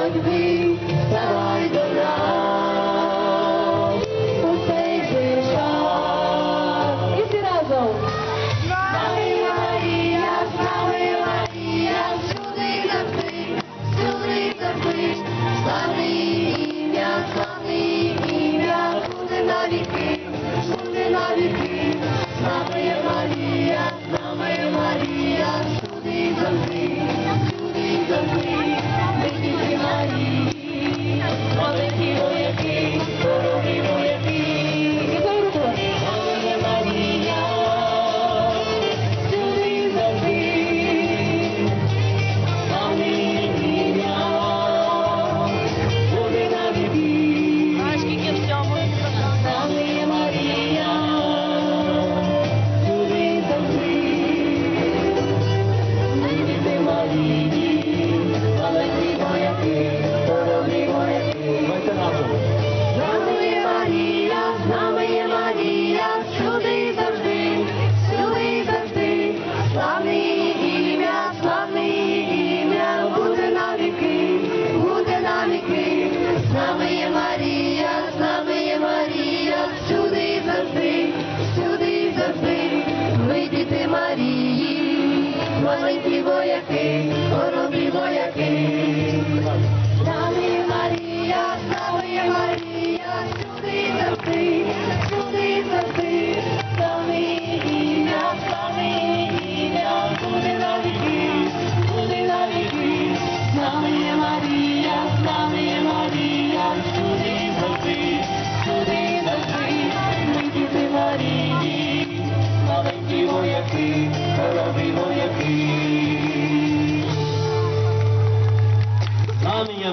Like me, that I belong. Хоробрі вояки. З нами є Марія, з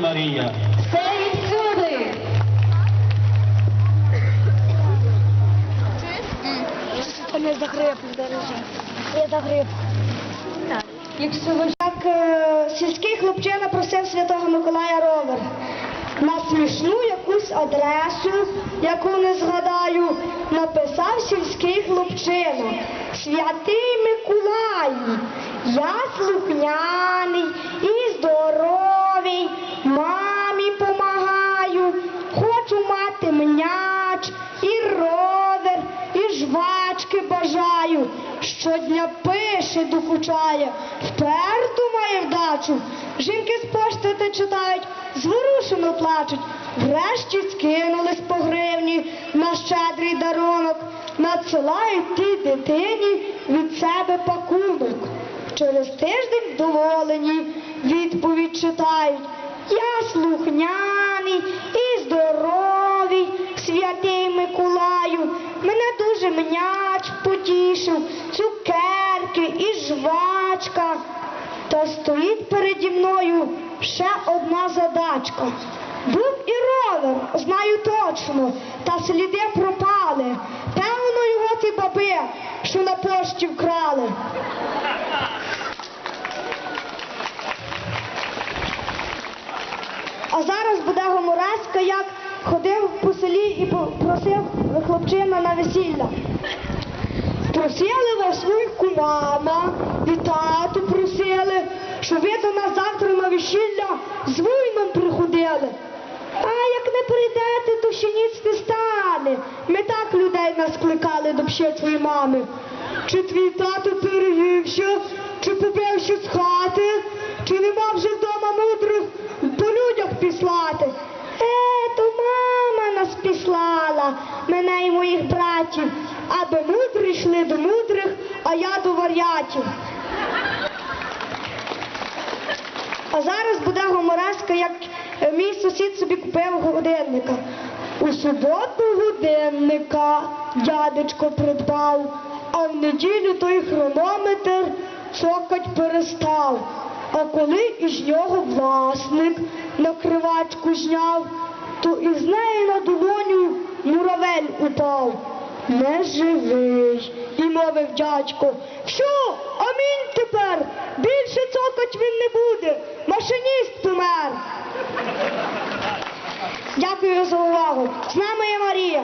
Марія. Все і всюди. Не загреб, Я загреб. Якщо ви як е, сільський хлопчина просив Святого Миколая ровер на смішну якусь адресу, яку не згадаю, написав сільський хлопчина. Святий Миколаю, я слухняний жвачки бажаю. Щодня пише, докучає, вперту має вдачу. Жінки з пошти те читають, зворушено плачуть. Врешті скинулись по гривні на щедрий дарунок, надсилають тій дитині від себе пакунок. Через тиждень вдоволені відповідь читають. Я слухняний і здоровий, святий Миколаю. Мене дуже м'яч потішив, цукерки і жвачка. Та стоїть переді мною ще одна задачка. Був і ровер, знаю точно, та сліди пропали. Певно, його ті баби, що на пошті вкрали. А зараз буде гумореска, як ходив по селі і просив хлопчина на весілля. Просили вас вуйку мама і тату просили, щоб ви до нас завтра на весілля з вуйном приходили. А як не прийдете, то ще ніц не стане. Ми так людей нас кликали до пщечої мами. Чи твій тато переївся, чи побився з хати, чи нема вже вдома мудрих по людях післати. Е, то мама нас післала, мене і моїх братів, аби мудрі йшли до мудрих, а я до вар'ятів. А зараз буде гумореска, як е, мій сусід собі купив годинника. У суботу годинника дядечко придбав, а в неділю той хронометр цокать перестав. А коли із нього власник на кривачку зняв, то із неї на долоню муравель упав. Не живий, і мовив дядько. Що, амінь тепер, більше цокать він не буде, машиніст помер. Дякую за увагу. З нами є Марія,